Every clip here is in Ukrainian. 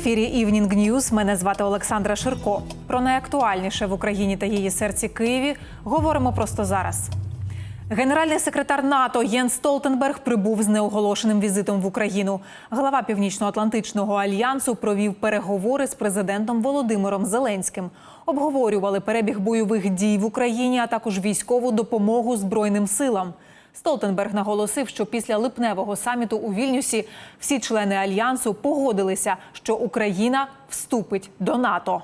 Ефірі Evening News. Мене звати Олександра Ширко. Про найактуальніше в Україні та її серці Києві говоримо просто зараз. Генеральний секретар НАТО Єн Столтенберг прибув з неоголошеним візитом в Україну. Глава Північно-Атлантичного альянсу провів переговори з президентом Володимиром Зеленським. Обговорювали перебіг бойових дій в Україні, а також військову допомогу Збройним силам. Столтенберг наголосив, що після липневого саміту у Вільнюсі всі члени альянсу погодилися, що Україна вступить до НАТО.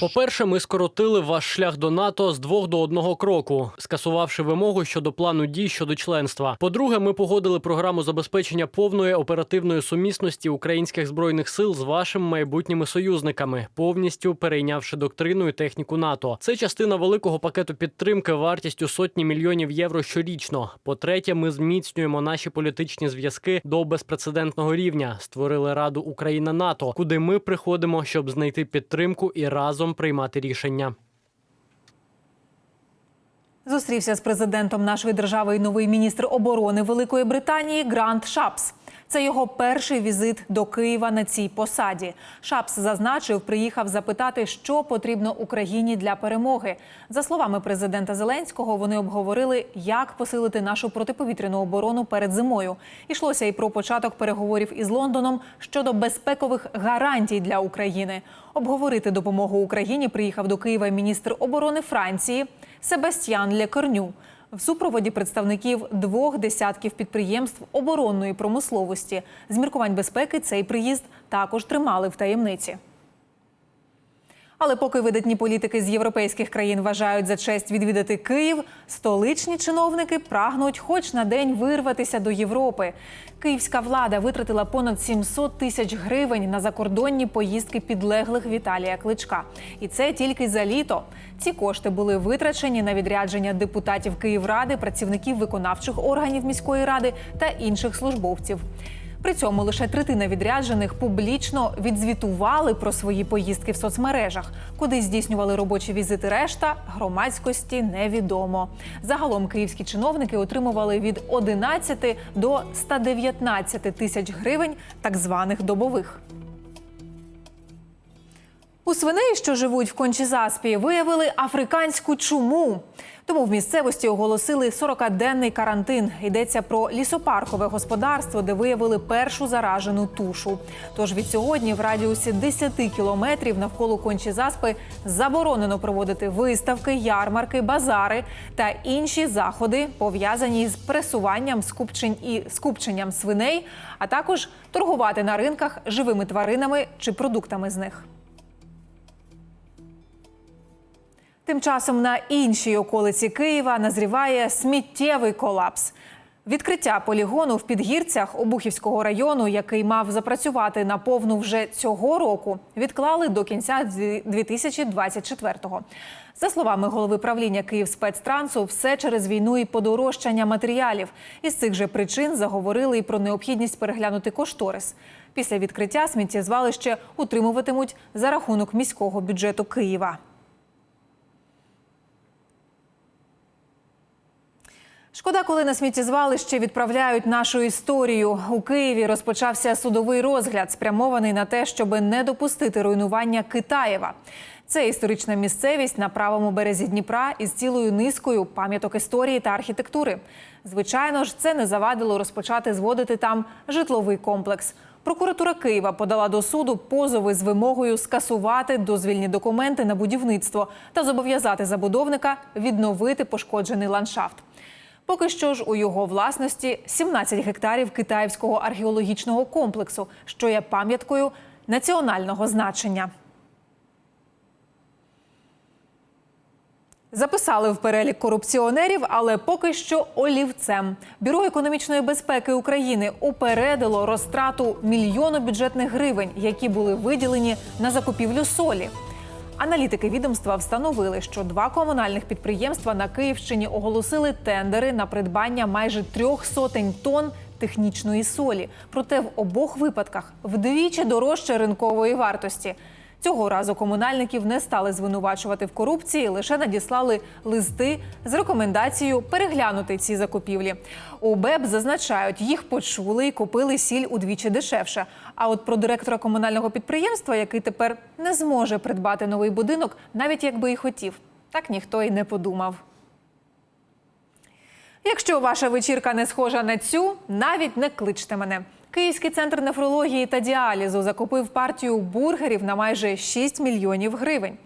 По-перше, ми скоротили ваш шлях до НАТО з двох до одного кроку, скасувавши вимогу щодо плану дій щодо членства. По-друге, ми погодили програму забезпечення повної оперативної сумісності українських збройних сил з вашими майбутніми союзниками, повністю перейнявши доктрину і техніку НАТО. Це частина великого пакету підтримки вартістю сотні мільйонів євро щорічно. По-третє, ми зміцнюємо наші політичні зв'язки до безпрецедентного рівня. Створили Раду Україна НАТО, куди ми приходимо, щоб знайти підтримку і разом приймати рішення. Зустрівся з президентом нашої держави і новий міністр оборони Великої Британії Грант Шапс. Це його перший візит до Києва на цій посаді. Шапс зазначив, приїхав запитати, що потрібно Україні для перемоги. За словами президента Зеленського, вони обговорили, як посилити нашу протиповітряну оборону перед зимою. Ішлося і про початок переговорів із Лондоном щодо безпекових гарантій для України. Обговорити допомогу Україні приїхав до Києва міністр оборони Франції Себастьян Лекорню в супроводі представників двох десятків підприємств оборонної промисловості. З міркувань безпеки цей приїзд також тримали в таємниці. Але поки видатні політики з європейських країн вважають за честь відвідати Київ, столичні чиновники прагнуть хоч на день вирватися до Європи. Київська влада витратила понад 700 тисяч гривень на закордонні поїздки підлеглих Віталія Кличка. І це тільки за літо. Ці кошти були витрачені на відрядження депутатів Київради, працівників виконавчих органів міської ради та інших службовців. При цьому лише третина відряджених публічно відзвітували про свої поїздки в соцмережах, куди здійснювали робочі візити. Решта громадськості невідомо. Загалом київські чиновники отримували від 11 до 119 тисяч гривень так званих добових. У свиней, що живуть в Кончізаспі, виявили африканську чуму. Тому в місцевості оголосили 40-денний карантин. Йдеться про лісопаркове господарство, де виявили першу заражену тушу. Тож від сьогодні в радіусі 10 кілометрів навколо Кончізаспи заборонено проводити виставки, ярмарки, базари та інші заходи, пов'язані з пресуванням скупчень і скупченням свиней, а також торгувати на ринках живими тваринами чи продуктами з них. Тим часом на іншій околиці Києва назріває сміттєвий колапс. Відкриття полігону в підгірцях Обухівського району, який мав запрацювати на повну вже цього року, відклали до кінця 2024-го. За словами голови правління Київспецтрансу, все через війну і подорожчання матеріалів. Із цих же причин заговорили і про необхідність переглянути кошторис. Після відкриття сміттєзвалище утримуватимуть за рахунок міського бюджету Києва. Шкода, коли на сміттєзвалище відправляють нашу історію. У Києві розпочався судовий розгляд, спрямований на те, щоб не допустити руйнування Китаєва. Це історична місцевість на правому березі Дніпра із цілою низкою пам'яток історії та архітектури. Звичайно ж, це не завадило розпочати зводити там житловий комплекс. Прокуратура Києва подала до суду позови з вимогою скасувати дозвільні документи на будівництво та зобов'язати забудовника відновити пошкоджений ландшафт. Поки що ж у його власності 17 гектарів китаївського археологічного комплексу, що є пам'яткою національного значення. Записали в перелік корупціонерів, але поки що олівцем. Бюро економічної безпеки України упередило розтрату мільйону бюджетних гривень, які були виділені на закупівлю солі. Аналітики відомства встановили, що два комунальних підприємства на Київщині оголосили тендери на придбання майже трьох сотень тонн технічної солі. Проте в обох випадках вдвічі дорожче ринкової вартості. Цього разу комунальників не стали звинувачувати в корупції, лише надіслали листи з рекомендацією переглянути ці закупівлі. У БЕБ зазначають, їх почули і купили сіль удвічі дешевше. А от про директора комунального підприємства, який тепер не зможе придбати новий будинок, навіть якби і хотів, так ніхто й не подумав. Якщо ваша вечірка не схожа на цю, навіть не кличте мене. Київський центр нефрології та діалізу закупив партію бургерів на майже 6 мільйонів гривень.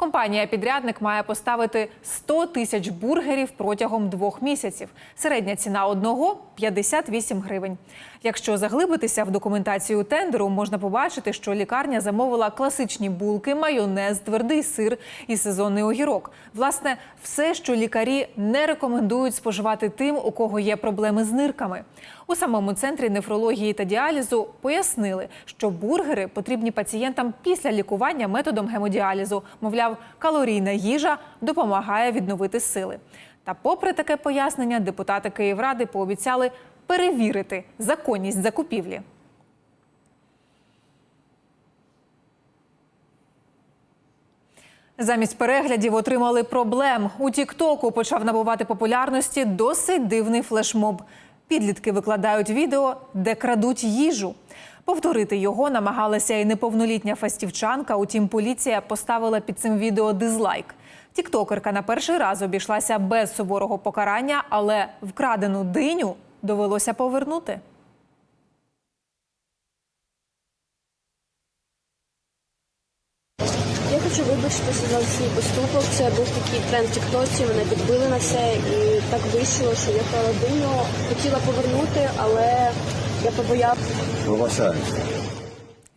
Компанія-підрядник має поставити 100 тисяч бургерів протягом двох місяців. Середня ціна одного 58 гривень. Якщо заглибитися в документацію тендеру, можна побачити, що лікарня замовила класичні булки, майонез, твердий сир і сезонний огірок. Власне, все, що лікарі не рекомендують споживати тим, у кого є проблеми з нирками. У самому центрі нефрології та діалізу пояснили, що бургери потрібні пацієнтам після лікування методом гемодіалізу. Мовляв, калорійна їжа допомагає відновити сили. Та, попри таке пояснення, депутати Київради пообіцяли перевірити законність закупівлі. Замість переглядів отримали проблем. У Тіктоку почав набувати популярності досить дивний флешмоб. Підлітки викладають відео, де крадуть їжу. Повторити його намагалася і неповнолітня фастівчанка. Утім, поліція поставила під цим відео дизлайк. Тіктокерка на перший раз обійшлася без суворого покарання, але вкрадену диню довелося повернути. Я хочу вибачитися за свій поступок. Це був такий тренд в Тіктоці. Мене підбили на це, і так вийшло, що я холодину хотіла повернути, але я побоялася. Vou passar.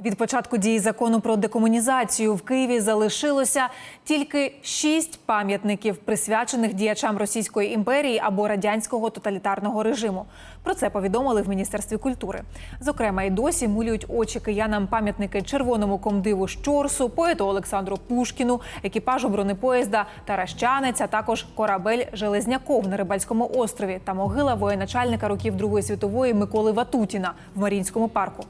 Від початку дії закону про декомунізацію в Києві залишилося тільки шість пам'ятників, присвячених діячам Російської імперії або радянського тоталітарного режиму. Про це повідомили в міністерстві культури. Зокрема, і досі мулюють очі киянам пам'ятники червоному комдиву Щорсу, поету Олександру Пушкіну, екіпажу бронепоїзда Таращанець, а також корабель Железняков на Рибальському острові та могила воєначальника років Другої світової Миколи Ватутіна в Марінському парку.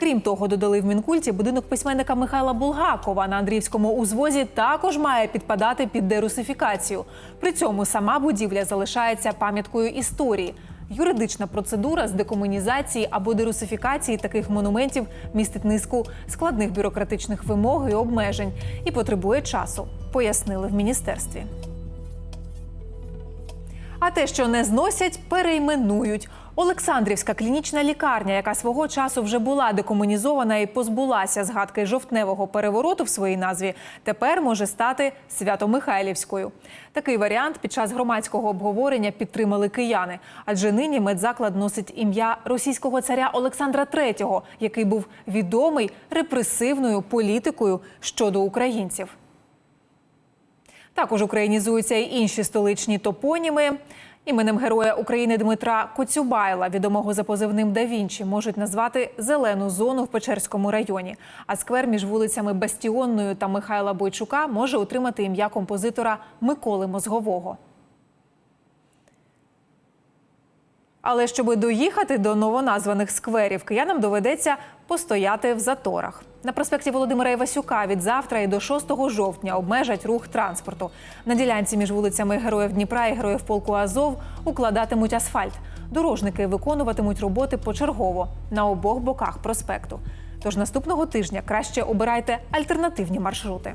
Крім того, додали в мінкульті будинок письменника Михайла Булгакова на Андріївському узвозі також має підпадати під дерусифікацію. При цьому сама будівля залишається пам'яткою історії. Юридична процедура з декомунізації або дерусифікації таких монументів містить низку складних бюрократичних вимог і обмежень і потребує часу, пояснили в міністерстві. А те, що не зносять, перейменують. Олександрівська клінічна лікарня, яка свого часу вже була декомунізована і позбулася згадки жовтневого перевороту в своїй назві, тепер може стати Свято-Михайлівською. Такий варіант під час громадського обговорення підтримали кияни, адже нині медзаклад носить ім'я російського царя Олександра III, який був відомий репресивною політикою щодо українців. Також українізуються і інші столичні топоніми. Іменем Героя України Дмитра Коцюбайла, відомого за позивним Да Вінчі, можуть назвати зелену зону в Печерському районі. А сквер між вулицями Бастіонною та Михайла Бойчука може отримати ім'я композитора Миколи Мозгового. Але щоб доїхати до новоназваних скверів, киянам доведеться постояти в заторах. На проспекті Володимира Івасюка від завтра і до 6 жовтня обмежать рух транспорту. На ділянці між вулицями Героїв Дніпра і Героїв полку Азов укладатимуть асфальт. Дорожники виконуватимуть роботи почергово на обох боках проспекту. Тож наступного тижня краще обирайте альтернативні маршрути.